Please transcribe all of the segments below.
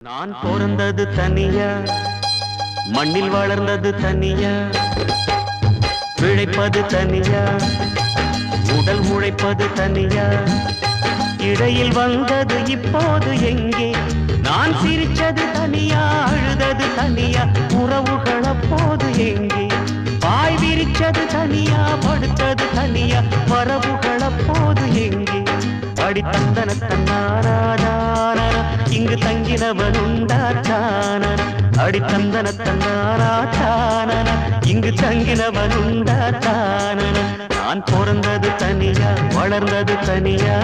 நான் பிறந்தது தனியா மண்ணில் வளர்ந்தது தனியா பிழைப்பது தனியா உடல் உழைப்பது தனியா இடையில் வந்தது இப்போது எங்கே? நான் சிரிச்சது தனியா அழுதது தனியா உறவுகள் அப்போது எங்கே? பாய் விரிச்சது தனியா படுத்தது தனியா வரவுகள் அப்போது எங்கே? அடித்தந்தன தன் இங்கு தங்கினவன் உண்டாச்சான இங்கு தங்கினவன் நான் பிறந்தது தனியா வளர்ந்தது தனியா?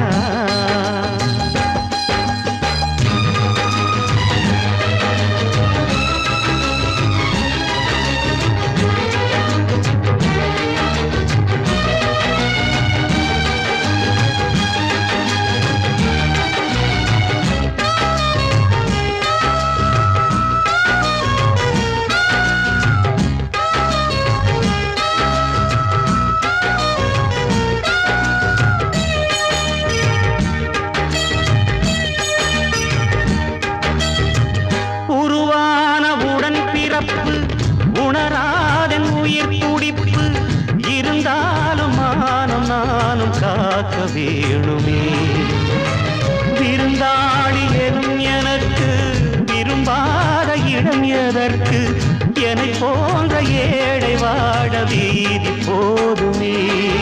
நாளும் காக்க வேணுமே. விருந்தாளி எனும் எனக்கு விரும்பாத இடம் எதற்கு? என்னை போன்ற ஏழை வாட வீதி போதுமே.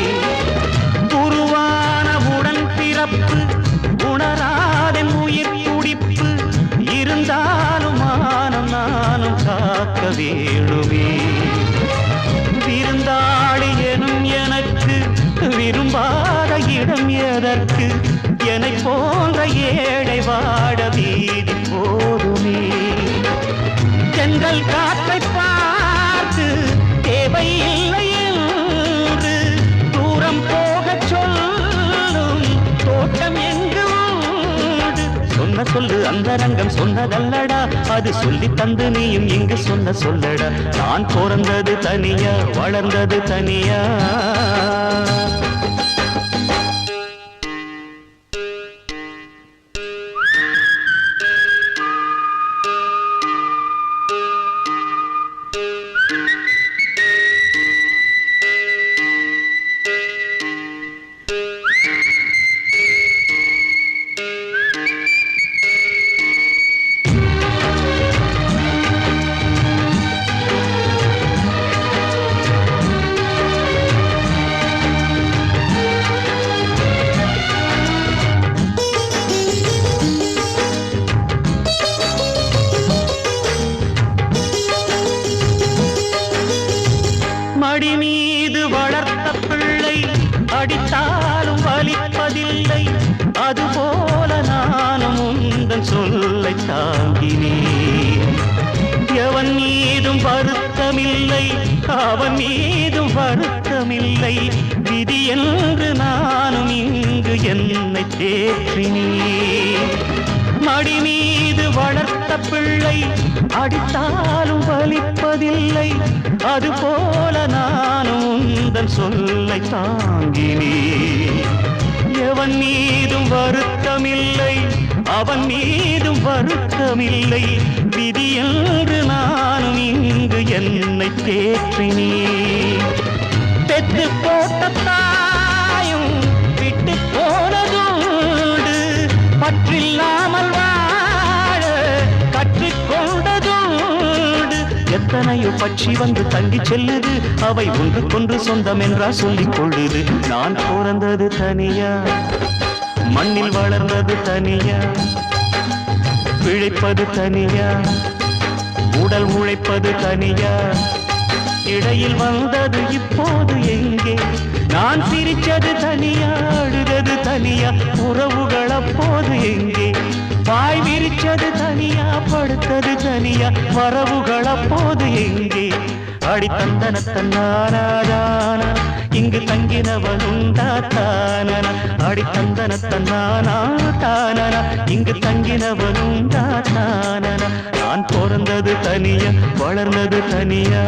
விரும்பாத இடம் எதற்கு? என்னை போன்ற ஏழை வாட வீதி சொல்லு அந்த ரங்கம் சொன்னதல்லடா. அது சொல்லி தந்து நீயும் இங்கு சொன்ன சொல்லடா. நான் பிறந்தது தனியா வளர்ந்தது தனியா? மடி மீது வளர்த்த பிள்ளை அடித்தாலும் வலிப்பதில்லை. அதுபோல நானும் உந்தன் சொல்லை தாங்கினேன். எவன் மீதும் வருத்தமில்லை அவன் மீதும் வருத்தமில்லை. விதி என்று நானும் இங்கு என்னை தேற்றினேன். மடி மீது வளர்த்த பிள்ளை அடித்தாலும் வலிப்பதில்லை. அதுபோல சொல்லை தாங்கினே. எவன் மீதும் வருத்தமில்லை அவன் மீதும் வருத்தமில்லை. விதி என்று நானும் இங்கு என்னை தேற்றினே. பெற்று போட்ட தாயும் விட்டு போனதோடு பற்றில்லாமல் எத்தனையோ பட்சி வந்து தங்கி செல்லுது. அவை ஒன்றுக்கொன்று சொந்தம் என்றா சொல்லிக் கொள்ளுது நான் பிறந்தது தனியா? மண்ணில் வளர்ந்தது தனியா? பிழைப்பது தனியா? உடல் உழைப்பது தனியா? இடையில் வந்தது இப்போது எங்கே? நான் சிரிச்சது தனியா? அழுதது தனியா? உறவுகள் அப்போது எங்கே? பாய் படுத்தது தனியா மரபுகள் அப்போது எங்கே? அடி தந்தன தன்னானாதான? இங்கு தங்கினவனுண்டா தானன அடி தானன இங்கு தங்கினவனுண்டா தானன நான் பிறந்தது தனியா வளர்ந்தது தனியா?